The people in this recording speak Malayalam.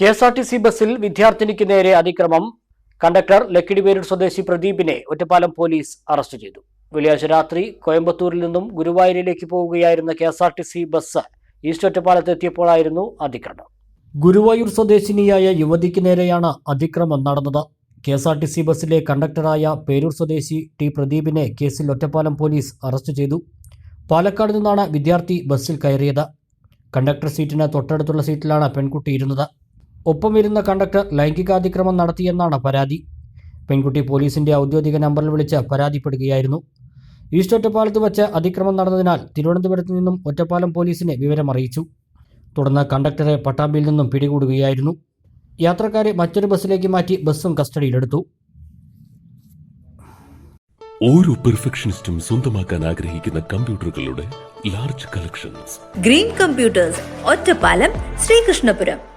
K S R T C ബസ്സിൽ വിദ്യാർത്ഥിനിക്ക് നേരെ അതിക്രമം. കണ്ടക്ടർ ലക്കിടിവേരൂർ സ്വദേശി പ്രദീപിനെ ഒറ്റപ്പാലം പോലീസ് അറസ്റ്റ് ചെയ്തു. വെള്ളിയാഴ്ച രാത്രി കോയമ്പത്തൂരിൽ നിന്നും ഗുരുവായൂരിലേക്ക് പോവുകയായിരുന്ന K S R T C bus east ഒറ്റപ്പാലത്ത് എത്തിയപ്പോഴായിരുന്നു അതിക്രമം. ഗുരുവായൂർ സ്വദേശിനിയായ യുവതിക്ക് നേരെയാണ് അതിക്രമം നടന്നത്. K S R T C ബസ്സിലെ കണ്ടക്ടറായ പേരൂർ സ്വദേശി ടി പ്രദീപിനെ കേസിൽ ഒറ്റപ്പാലം പോലീസ് അറസ്റ്റ് ചെയ്തു. പാലക്കാട് നിന്നാണ് വിദ്യാർത്ഥി ബസ്സിൽ കയറിയത്. കണ്ടക്ടർ സീറ്റിന് തൊട്ടടുത്തുള്ള സീറ്റിലാണ് പെൺകുട്ടി ഇരുന്നത്. ഒപ്പം ഇരുന്ന കണ്ടക്ടർ ലൈംഗികാതിക്രമം നടത്തിയെന്നാണ് പരാതി. പെൺകുട്ടി പോലീസിന്റെ ഔദ്യോഗിക നമ്പറിൽ വിളിച്ച് പരാതിപ്പെടുകയായിരുന്നു. ഈസ്റ്റ് ഒറ്റപ്പാലത്ത് വച്ച് അതിക്രമം നടന്നതിനാൽ തിരുവനന്തപുരത്ത് നിന്നും ഒറ്റപ്പാലം പോലീസിനെ വിവരം അറിയിച്ചു. തുടർന്ന് കണ്ടക്ടറെ പട്ടാമ്പിയിൽ നിന്നും പിടികൂടുകയായിരുന്നു. യാത്രക്കാരെ മറ്റൊരു ബസ്സിലേക്ക് മാറ്റി ബസ്സും കസ്റ്റഡിയിലെടുത്തു. ഓരോ പെർഫെക്ഷനിസ്റ്റും സ്വന്തമാക്കാൻ ആഗ്രഹിക്കുന്ന കമ്പ്യൂട്ടറുകളുടെ large collections green computers Ottapalam Sreekrishnapuram